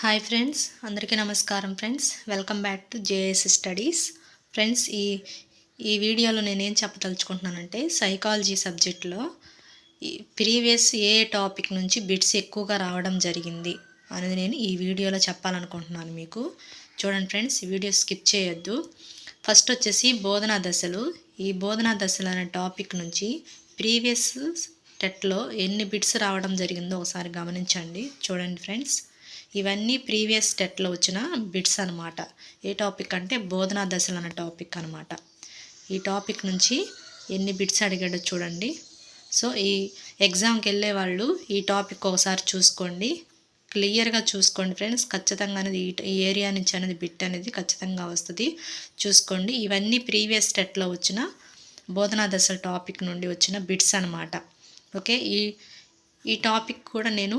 Hi friends అందరికీ నమస్కారం friends welcome back to JS studies friends ఈ ఈ వీడియోలో నేనేం చెప్పదలుచుకుంటున్నానంటే సైకాలజీ సబ్జెక్ట్లో ఈ ప్రీవియస్ ఏ టాపిక్ నుంచి బిట్స్ ఎక్కువగా రావడం జరిగింది అనేది నేను ఈ వీడియోలో చెప్పాలనుకుంటున్నాను మీకు. చూడండి ఫ్రెండ్స్ ఈ వీడియో స్కిప్ చేయొద్దు. ఫస్ట్ వచ్చేసి బోధనా దశలు. ఈ బోధనా దశలు అనే టాపిక్ నుంచి ప్రీవియస్ టెట్లో ఎన్ని బిట్స్ రావడం జరిగిందో ఒకసారి గమనించండి. చూడండి ఫ్రెండ్స్ ఇవన్నీ ప్రీవియస్ స్టెట్లో వచ్చిన బిట్స్ అనమాట ఏ టాపిక్ అంటే బోధనా దశలు అనే టాపిక్ అనమాట ఈ టాపిక్ నుంచి ఎన్ని బిట్స్ అడిగాడో చూడండి. సో ఈ ఎగ్జామ్కి వెళ్ళే వాళ్ళు ఈ టాపిక్ ఒకసారి చూసుకోండి. క్లియర్గా చూసుకోండి ఫ్రెండ్స్. ఖచ్చితంగా అనేది ఈ ఏరియా నుంచి అనేది బిట్ అనేది ఖచ్చితంగా వస్తుంది. చూసుకోండి. ఇవన్నీ ప్రీవియస్ స్టెట్లో వచ్చిన బోధనా దశల టాపిక్ నుండి వచ్చిన బిట్స్ అనమాట ఓకే? ఈ ఈ టాపిక్ కూడా నేను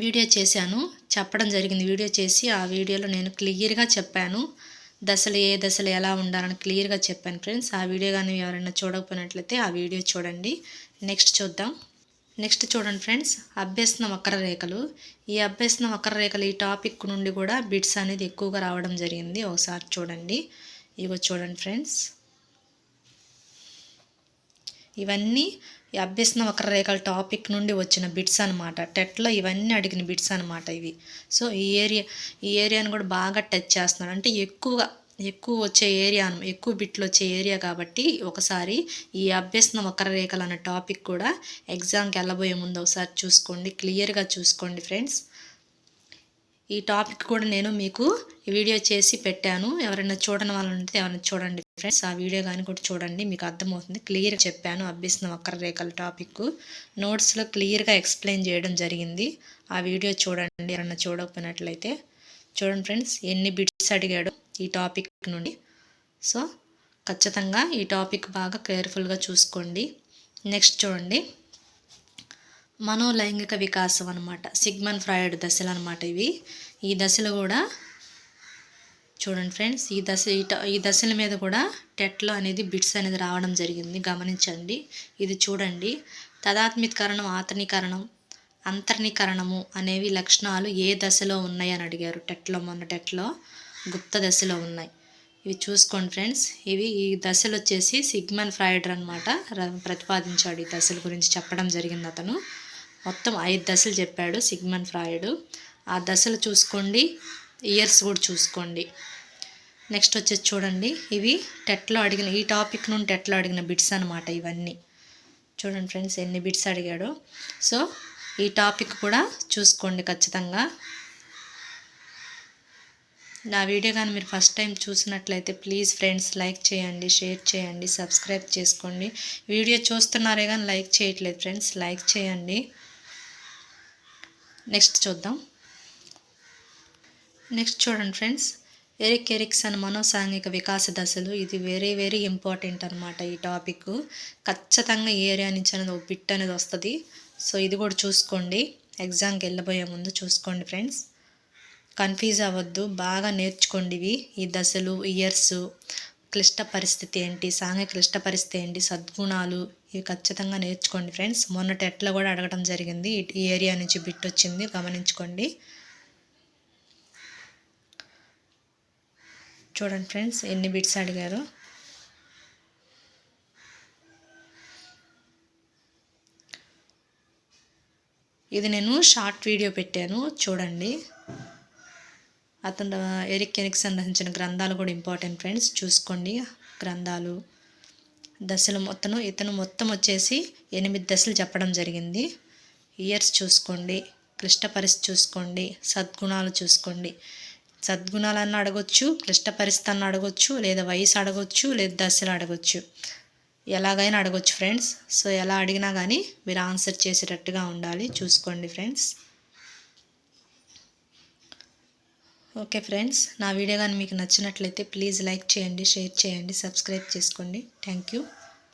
వీడియో చేశాను. చెప్పడం జరిగింది. వీడియో చేసి ఆ వీడియోలో నేను క్లియర్గా చెప్పాను. దశలు ఏ దశలు ఎలా ఉండాలని క్లియర్గా చెప్పాను ఫ్రెండ్స్. ఆ వీడియో కానీ ఎవరైనా చూడకపోయినట్లయితే ఆ వీడియో చూడండి. నెక్స్ట్ చూద్దాం. నెక్స్ట్ చూడండి ఫ్రెండ్స్. అభ్యసన వక్ర రేఖలు. ఈ అభ్యసన వక్ర రేఖలు ఈ టాపిక్ నుండి కూడా బిట్స్ అనేది ఎక్కువగా రావడం జరిగింది. ఒకసారి చూడండి. ఇవో చూడండి ఫ్రెండ్స్. ఇవన్నీ అభ్యసన వక్రరేఖల టాపిక్ నుండి వచ్చిన బిట్స్ అనమాట టెట్లో ఇవన్నీ అడిగిన బిట్స్ అనమాట ఇవి. సో ఈ ఏరియా ఈ ఏరియాను కూడా బాగా టచ్ చేస్తున్నాడు అంటే ఎక్కువగా ఎక్కువ వచ్చే ఏరియా ఎక్కువ బిట్లు వచ్చే ఏరియా కాబట్టి ఒకసారి ఈ అభ్యసన వక్రరేఖలు అనే టాపిక్ కూడా ఎగ్జామ్కి వెళ్ళబోయే ముందు ఒకసారి చూసుకోండి. క్లియర్గా చూసుకోండి ఫ్రెండ్స్. ఈ టాపిక్ కూడా నేను మీకు వీడియో చేసి పెట్టాను. ఎవరైనా చూడని వాళ్ళు ఉంటే ఎవరైనా చూడండి ఫ్రెండ్స్. ఆ వీడియో కానీ కూడా చూడండి మీకు అర్థమవుతుంది. క్లియర్గా చెప్పాను అభ్యసన వక్రరేఖల టాపిక్. నోట్స్లో క్లియర్గా ఎక్స్ప్లెయిన్ చేయడం జరిగింది. ఆ వీడియో చూడండి ఎవరైనా చూడకపోయినట్లయితే చూడండి ఫ్రెండ్స్ ఎన్ని బిట్స్ అడిగాడు ఈ టాపిక్ నుండి. సో ఖచ్చితంగా ఈ టాపిక్ బాగా కేర్ఫుల్గా చూసుకోండి. నెక్స్ట్ చూడండి. మనోలైంగిక వికాసం అనమాట సిగ్మన్ ఫ్రాయిడ్ దశలు అనమాట ఇవి. ఈ దశలు కూడా చూడండి ఫ్రెండ్స్ ఈ దశ ఈ ఈ దశల మీద కూడా టెట్లో అనేది బిట్స్ అనేది రావడం జరిగింది. గమనించండి. ఇది చూడండి. తదాత్మికరణం ఆతనీకరణం అంతర్నీకరణము అనేవి లక్షణాలు ఏ దశలో ఉన్నాయి అని అడిగారు. టెట్లో మొన్న టెట్లో గుప్త దశలో ఉన్నాయి. ఇవి చూసుకోండి ఫ్రెండ్స్. ఇవి ఈ దశలు వచ్చేసి సిగ్మన్ ఫ్రాయిడర్ అనమాట ప్రతిపాదించాడు ఈ దశల గురించి చెప్పడం జరిగింది అతను. మొత్తం ఐదు దశలు చెప్పాడు సిగ్మన్ ఫ్రాయిడ్. ఆ దశలు చూసుకోండి ఇయర్స్ కూడా చూసుకోండి. నెక్స్ట్ వచ్చేసి చూడండి ఇవి టెట్లో అడిగిన ఈ టాపిక్ నుండి టెట్లో అడిగిన బిట్స్ అనమాట ఇవన్నీ. చూడండి ఫ్రెండ్స్ ఎన్ని బిట్స్ అడిగాడో. సో ఈ టాపిక్ కూడా చూసుకోండి ఖచ్చితంగా. నా వీడియో కానీ మీరు ఫస్ట్ టైం చూసినట్లయితే ప్లీజ్ ఫ్రెండ్స్ లైక్ చేయండి షేర్ చేయండి సబ్స్క్రైబ్ చేసుకోండి. వీడియో చూస్తున్నారే కానీ లైక్ చేయట్లేదు ఫ్రెండ్స్ లైక్ చేయండి. నెక్స్ట్ చూద్దాం. నెక్స్ట్ చూడండి ఫ్రెండ్స్. ఎరిక్ ఎరిక్సన్ మనోసాంఘిక వికాస దశలు ఇది వెరీ వెరీ ఇంపార్టెంట్ అనమాట ఈ టాపిక్ ఖచ్చితంగా ఏరియా నుంచి అనేది ఒక బిట్ అనేది వస్తుంది. సో ఇది కూడా చూసుకోండి. ఎగ్జామ్కి వెళ్ళబోయే ముందు చూసుకోండి ఫ్రెండ్స్. కన్ఫ్యూజ్ అవ్వద్దు. బాగా నేర్చుకోండి ఇవి. ఈ దశలు ఇయర్స్ క్లిష్ట పరిస్థితి ఏంటి? సాంఘిక క్లిష్ట పరిస్థితి ఏంటి? సద్గుణాలు ఇవి ఖచ్చితంగా నేర్చుకోండి ఫ్రెండ్స్. మొన్న టెట్లో కూడా అడగడం జరిగింది. ఈ- ఈ ఏరియా నుంచి బిట్ వచ్చింది. గమనించుకోండి. చూడండి ఫ్రెండ్స్ ఎన్ని బిట్స్ అడిగారు? ఇది నేను షార్ట్ వీడియో పెట్టాను. చూడండి. అతను ఎరిక్ ఎరిక్ సంబంధించిన గ్రంథాలు కూడా ఇంపార్టెంట్ ఫ్రెండ్స్ చూసుకోండి గ్రంథాలు. దశలు మొత్తం ఇతను మొత్తం వచ్చేసి ఎనిమిది దశలు చెప్పడం జరిగింది. ఇయర్స్ చూసుకోండి. క్లిష్ట పరిస్థితి చూసుకోండి. సద్గుణాలు చూసుకోండి. సద్గుణాలన్న అడగొచ్చు క్లిష్ట పరిస్థితి అన్న అడగొచ్చు లేదా వయసు అడగొచ్చు లేదా దశలు అడగొచ్చు. ఎలాగైనా అడగొచ్చు ఫ్రెండ్స్ సో ఎలా అడిగినా కానీ మీరు ఆన్సర్ చేసేటట్టుగా ఉండాలి. చూసుకోండి ఫ్రెండ్స్ ఓకే ఫ్రెండ్స్ నా వీడియో కానీ మీకు నచ్చినట్లయితే ప్లీజ్ లైక్ చేయండి షేర్ చేయండి సబ్స్క్రైబ్ చేసుకోండి. Thank you.